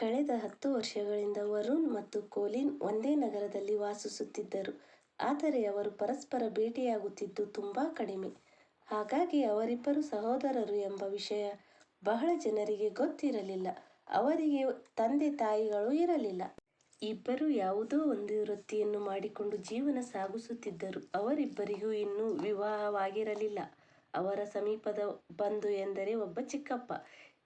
ಕಳೆದ ಹತ್ತು ವರ್ಷಗಳಿಂದ ವರುಣ್ ಮತ್ತು ಕೋಲಿನ್ ಒಂದೇ ನಗರದಲ್ಲಿ ವಾಸಿಸುತ್ತಿದ್ದರು. ಆದರೆ ಅವರು ಪರಸ್ಪರ ಭೇಟಿಯಾಗುತ್ತಿದ್ದು ತುಂಬಾ ಕಡಿಮೆ. ಹಾಗಾಗಿ ಅವರಿಬ್ಬರು ಸಹೋದರರು ಎಂಬ ವಿಷಯ ಬಹಳ ಜನರಿಗೆ ಗೊತ್ತಿರಲಿಲ್ಲ. ಅವರಿಗೆ ತಂದೆ-ತಾಯಿಗಳು ಇರಲಿಲ್ಲ. ಇಬ್ಬರು ಯಾವುದೋ ಒಂದು ವೃತ್ತಿಯನ್ನು ಮಾಡಿಕೊಂಡು ಜೀವನ ಸಾಗಿಸುತ್ತಿದ್ದರು. ಅವರಿಬ್ಬರಿಗೂ ಇನ್ನೂ ವಿವಾಹವಾಗಿರಲಿಲ್ಲ. ಅವರ ಸಮೀಪದ ಬಂಧು ಎಂದರೆ ಒಬ್ಬ ಚಿಕ್ಕಪ್ಪ.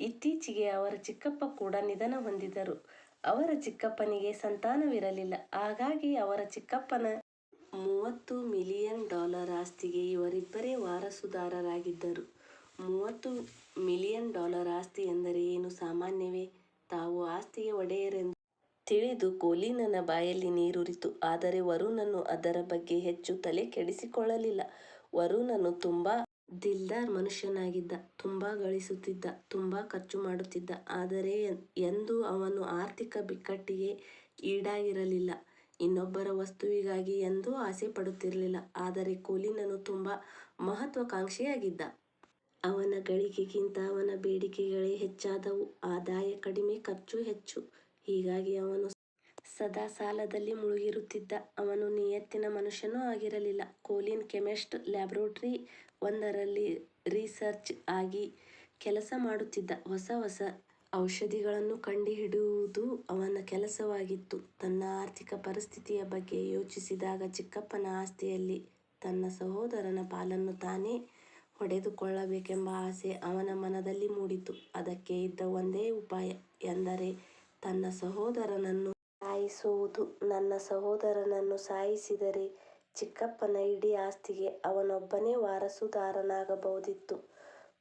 ಇತ್ತೀಚೆಗೆ ಅವರ ಚಿಕ್ಕಪ್ಪ ಕೂಡ ನಿಧನ ಹೊಂದಿದರು. ಅವರ ಚಿಕ್ಕಪ್ಪನಿಗೆ ಸಂತಾನವಿರಲಿಲ್ಲ. ಹಾಗಾಗಿ ಅವರ ಚಿಕ್ಕಪ್ಪನ ಮೂವತ್ತು ಮಿಲಿಯನ್ ಡಾಲರ್ ಆಸ್ತಿಗೆ ಇವರಿಬ್ಬರೇ ವಾರಸುದಾರರಾಗಿದ್ದರು. ಮೂವತ್ತು ಮಿಲಿಯನ್ ಡಾಲರ್ ಆಸ್ತಿ ಎಂದರೆ ಏನು ಸಾಮಾನ್ಯವೇ? ತಾವು ಆಸ್ತಿಗೆ ಒಡೆಯರೆಂದು ತಿಳಿದು ಕೋಲಿನನ ಬಾಯಲ್ಲಿ ನೀರುರಿತು ಆದರೆ ವರುಣನು ಅದರ ಬಗ್ಗೆ ಹೆಚ್ಚು ತಲೆ ಕೆಡಿಸಿಕೊಳ್ಳಲಿಲ್ಲ. ವರುಣನು ತುಂಬಾ ದಿಲ್ದಾರ್ ಮನುಷ್ಯನಾಗಿದ್ದ. ತುಂಬಾ ಗಳಿಸುತ್ತಿದ್ದ. ತುಂಬಾ ಖರ್ಚು ಮಾಡುತ್ತಿದ್ದ. ಆದರೆ ಎಂದೂ ಅವನು ಆರ್ಥಿಕ ಬಿಕ್ಕಟ್ಟಿಗೆ ಈಡಾಗಿರಲಿಲ್ಲ. ಇನ್ನೊಬ್ಬರ ವಸ್ತುವಿಗಾಗಿ ಎಂದೂ ಆಸೆ ಪಡುತ್ತಿರಲಿಲ್ಲ. ಆದರೆ ಕೋಲಿನನು ತುಂಬಾ ಮಹತ್ವಾಕಾಂಕ್ಷಿಯಾಗಿದ್ದ. ಅವನ ಗಳಿಕೆಗಿಂತ ಅವನ ಬೇಡಿಕೆಗಳೇ ಹೆಚ್ಚಾದವು. ಆದಾಯ ಕಡಿಮೆ, ಖರ್ಚು ಹೆಚ್ಚು. ಹೀಗಾಗಿ ಅವನು ಸದಾ ಸಾಲದಲ್ಲಿ ಮುಳುಗಿರುತ್ತಿದ್ದ. ಅವನು ನಿಯತ್ತಿನ ಮನುಷ್ಯನೂ ಆಗಿರಲಿಲ್ಲ. ಕೋಲಿನ್ ಕೆಮಿಸ್ಟ್ ಲ್ಯಾಬೊರೇಟರಿ ಒಂದರಲ್ಲಿ ರಿಸರ್ಚ್ ಆಗಿ ಕೆಲಸ ಮಾಡುತ್ತಿದ್ದ. ಹೊಸ ಹೊಸ ಔಷಧಿಗಳನ್ನು ಕಂಡುಹಿಡಿಯುವುದು ಅವನ ಕೆಲಸವಾಗಿತ್ತು. ತನ್ನ ಆರ್ಥಿಕ ಪರಿಸ್ಥಿತಿಯ ಬಗ್ಗೆ ಯೋಚಿಸಿದಾಗ ಚಿಕ್ಕಪ್ಪನ ಆಸ್ತಿಯಲ್ಲಿ ತನ್ನ ಸಹೋದರನ ಪಾಲನ್ನು ತಾನೇ ಹೊಡೆದುಕೊಳ್ಳಬೇಕೆಂಬ ಆಸೆ ಅವನ ಮನದಲ್ಲಿ ಮೂಡಿತು. ಅದಕ್ಕೆ ಇದ್ದ ಒಂದೇ ಉಪಾಯ ಎಂದರೆ ತನ್ನ ಸಹೋದರನನ್ನು ಸಾಯಿಸುವುದು. ನನ್ನ ಸಹೋದರನನ್ನು ಸಾಯಿಸಿದರೆ ಚಿಕ್ಕಪ್ಪನ ಇಡೀ ಆಸ್ತಿಗೆ ಅವನೊಬ್ಬನೇ ವಾರಸುದಾರನಾಗಬಹುದಿತ್ತು.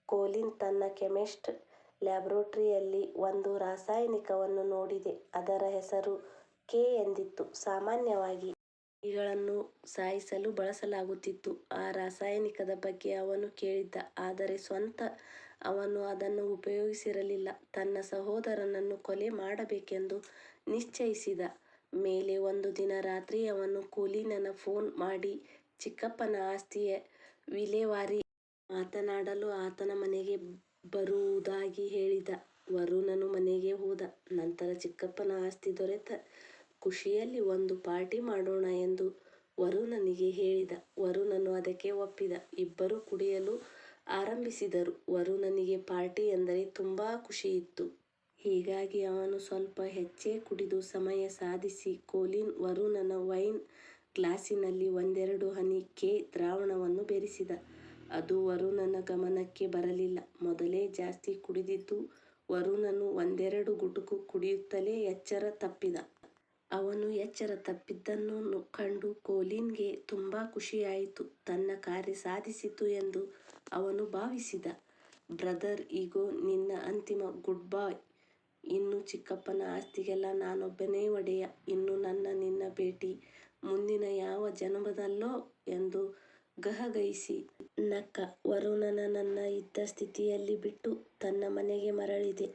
ಕೋಲಿನ್ ತನ್ನ ಕೆಮಿಸ್ಟ್ ಲ್ಯಾಬೊರೇಟರಿಯಲ್ಲಿ ಒಂದು ರಾಸಾಯನಿಕವನ್ನು ನೋಡಿದೆ. ಅದರ ಹೆಸರು ಕೆ ಎಂದಿತ್ತು. ಸಾಮಾನ್ಯವಾಗಿ ಇಗಳನ್ನು ಸಾಯಿಸಲು ಬಳಸಲಾಗುತ್ತಿತ್ತು. ಆ ರಾಸಾಯನಿಕದ ಬಗ್ಗೆ ಅವನು ಕೇಳಿದ್ದ. ಆದರೆ ಸ್ವತಃ ಅವನು ಅದನ್ನು ಉಪಯೋಗಿಸಿರಲಿಲ್ಲ. ತನ್ನ ಸಹೋದರನನ್ನು ಕೊಲೆ ಮಾಡಬೇಕೆಂದು ನಿಶ್ಚಯಿಸಿದ ಮೇಲೆ ಒಂದು ದಿನ ರಾತ್ರಿ ಅವನು ಕೂಲಿನನ ಫೋನ್ ಮಾಡಿ, ಚಿಕ್ಕಪ್ಪನ ಆಸ್ತಿಯ ವಿಲೇವಾರಿ ಮಾತನಾಡಲು ಆತನ ಮನೆಗೆ ಬರುವುದಾಗಿ ಹೇಳಿದ. ವರುಣನು ಮನೆಗೆ ಹೋದ. ನಂತರ ಚಿಕ್ಕಪ್ಪನ ಆಸ್ತಿ ದೊರೆತ ಖುಷಿಯಲ್ಲಿ ಒಂದು ಪಾರ್ಟಿ ಮಾಡೋಣ ಎಂದು ವರುಣನಿಗೆ ಹೇಳಿದ. ವರುಣನು ಅದಕ್ಕೆ ಒಪ್ಪಿದ. ಇಬ್ಬರೂ ಕುಡಿಯಲು ಆರಂಭಿಸಿದರು. ವರುಣನಿಗೆ ಪಾರ್ಟಿ ಎಂದರೆ ತುಂಬಾ ಖುಷಿಯಿತ್ತು. ಹೀಗಾಗಿ ಅವನು ಸ್ವಲ್ಪ ಹೆಚ್ಚೇ ಕುಡಿದು ಸಮಯ ಸಾಧಿಸಿ ಕೋಲಿನ್, ವರುಣನ ವೈನ್ ಗ್ಲಾಸಿನಲ್ಲಿ ಒಂದೆರಡು ಹನಿ ಕೆ ದ್ರಾವಣವನ್ನು ಬೆರೆಸಿದ. ಅದು ವರುಣನ ಗಮನಕ್ಕೆ ಬರಲಿಲ್ಲ. ಮೊದಲೇ ಜಾಸ್ತಿ ಕುಡಿದಿದ್ದು ವರುಣನು ಒಂದೆರಡು ಗುಟುಕು ಕುಡಿಯುತ್ತಲೇ ಎಚ್ಚರ ತಪ್ಪಿದ. ಅವನು ಎಚ್ಚರ ತಪ್ಪಿದ್ದನ್ನು ಕಂಡು ಕೋಲಿನ್ಗೆ ತುಂಬ ಖುಷಿಯಾಯಿತು. ತನ್ನ ಕಾರ್ಯ ಸಾಧಿಸಿತು ಎಂದು ಅವನು ಭಾವಿಸಿದ. ಬ್ರದರ್ ಇಗೋ ನಿನ್ನ ಅಂತಿಮ ಗುಡ್ ಬಾಯ್ ಇನ್ನು ಚಿಕ್ಕಪ್ಪನ ಆಸ್ತಿಗೆಲ್ಲ ನಾನೊಬ್ಬನೇ ಒಡೆಯ. ಇನ್ನು ನನ್ನ, ನಿನ್ನ ಭೇಟಿ ಮುಂದಿನ ಯಾವ ಜನ್ಮದಲ್ಲೋ ಎಂದು ಗಹಗಹಿಸಿ ನಕ್ಕ. ವರುಣನ ನನ್ನ ಇದ್ದ ಸ್ಥಿತಿಯಲ್ಲಿ ಬಿಟ್ಟು ತನ್ನ ಮನೆಗೆ ಮರಳಿದೆ.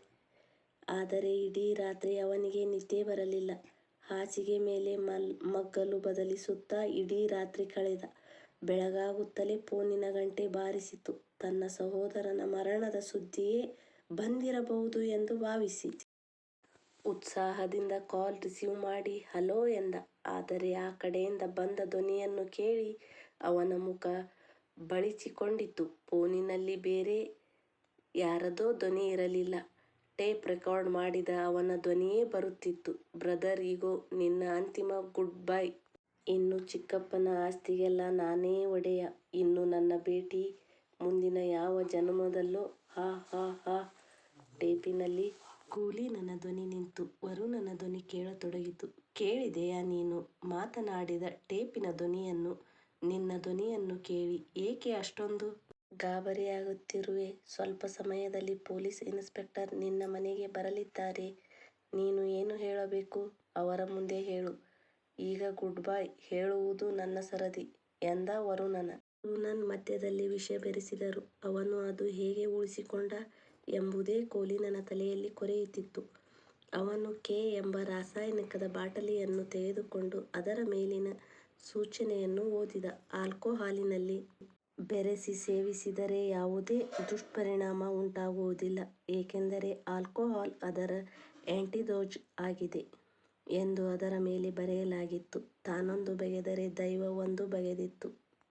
ಆದರೆ ಇಡೀ ರಾತ್ರಿ ಅವನಿಗೆ ನಿದ್ದೆ ಬರಲಿಲ್ಲ. ಹಾಸಿಗೆ ಮೇಲೆ ಮಲ್, ಮಗ್ಗಲು ಬದಲಿಸುತ್ತಾ ಇಡೀ ರಾತ್ರಿ ಕಳೆದ. ಬೆಳಗಾಗುತ್ತಲೇ ಫೋನಿನ ಗಂಟೆ ಬಾರಿಸಿತು. ತನ್ನ ಸಹೋದರನ ಮರಣದ ಸುದ್ದಿಯೇ ಬಂದಿರಬಹುದು ಎಂದು ಭಾವಿಸಿ. ಉತ್ಸಾಹದಿಂದ ಕಾಲ್ ರಿಸೀವ್ ಮಾಡಿ, ಹಲೋ ಎಂದ. ಆದರೆ ಆ ಕಡೆಯಿಂದ ಬಂದ ಧ್ವನಿಯನ್ನು ಕೇಳಿ ಅವನ ಮುಖ ಬಳಿಚಿಕೊಂಡಿತು. ಫೋನಿನಲ್ಲಿ ಬೇರೆ ಯಾರದೋ ಧ್ವನಿ ಇರಲಿಲ್ಲ. ಟೇಪ್ ರೆಕಾರ್ಡ್ ಮಾಡಿದ ಅವನ ಧ್ವನಿಯೇ ಬರುತ್ತಿತ್ತು. ಬ್ರದರ್, ಇಗೋ, ನಿನ್ನ ಅಂತಿಮ ಗುಡ್ ಬೈ. ಇನ್ನು ಚಿಕ್ಕಪ್ಪನ ಆಸ್ತಿಗೆಲ್ಲ ನಾನೇ ಒಡೆಯ. ಇನ್ನು ನನ್ನ ಭೇಟಿ ಮುಂದಿನ ಯಾವ ಜನ್ಮದಲ್ಲೋ. ಹಾ ಹಾ ಹಾ ಟೇಪಿನಲ್ಲಿ ಕೋಲಿನನ ಧ್ವನಿ ನಿಂತು ವರುಣನ ಧ್ವನಿ ಕೇಳತೊಡಗಿತು. ಕೇಳಿದೆಯಾ ನೀನು ಮಾತನಾಡಿದ ಟೇಪಿನ ಧ್ವನಿಯನ್ನು? ನಿನ್ನ ಧ್ವನಿಯನ್ನು ಕೇಳಿ ಏಕೆ ಅಷ್ಟೊಂದು ಗಾಬರಿಯಾಗುತ್ತಿರುವೆ? ಸ್ವಲ್ಪ ಸಮಯದಲ್ಲಿ ಪೊಲೀಸ್ ಇನ್ಸ್ಪೆಕ್ಟರ್ ನಿನ್ನ ಮನೆಗೆ ಬರಲಿದ್ದಾರೆ. ನೀನು ಏನು ಹೇಳಬೇಕು ಅವರ ಮುಂದೆ ಹೇಳು. ಈಗ ಗುಡ್ ಬೈ ಹೇಳುವುದು ನನ್ನ ಸರದಿ ಎಂದ ವರುಣನ. ವರುಣನ್ ಮಧ್ಯದಲ್ಲಿ ವಿಷ ಬೆರೆಸಿದರು. ಅವನು ಅದು ಹೇಗೆ ಉಳಿಸಿಕೊಂಡ ಎಂಬುದೇ ಕೋಲಿನನ ತಲೆಯಲ್ಲಿ ಕೊರೆಯುತ್ತಿತ್ತು. ಅವನು ಕೆ ಎಂಬ ರಾಸಾಯನಿಕದ ಬಾಟಲಿಯನ್ನು ತೆಗೆದುಕೊಂಡು ಅದರ ಮೇಲಿನ ಸೂಚನೆಯನ್ನು ಓದಿದ. ಆಲ್ಕೋಹಾಲಿನಲ್ಲಿ ಬೆರೆಸಿ ಸೇವಿಸಿದರೆ ಯಾವುದೇ ದುಷ್ಪರಿಣಾಮ ಉಂಟಾಗುವುದಿಲ್ಲ. ಏಕೆಂದರೆ ಆಲ್ಕೋಹಾಲ್ ಅದರ ಆ್ಯಂಟಿದೋಜ್ ಆಗಿದೆ ಎಂದು ಅದರ ಮೇಲೆ ಬರೆಯಲಾಗಿತ್ತು. ತಾನೊಂದು ಬಗೆದರೆ ದೈವ ಒಂದು ಬಗೆದಿತ್ತು.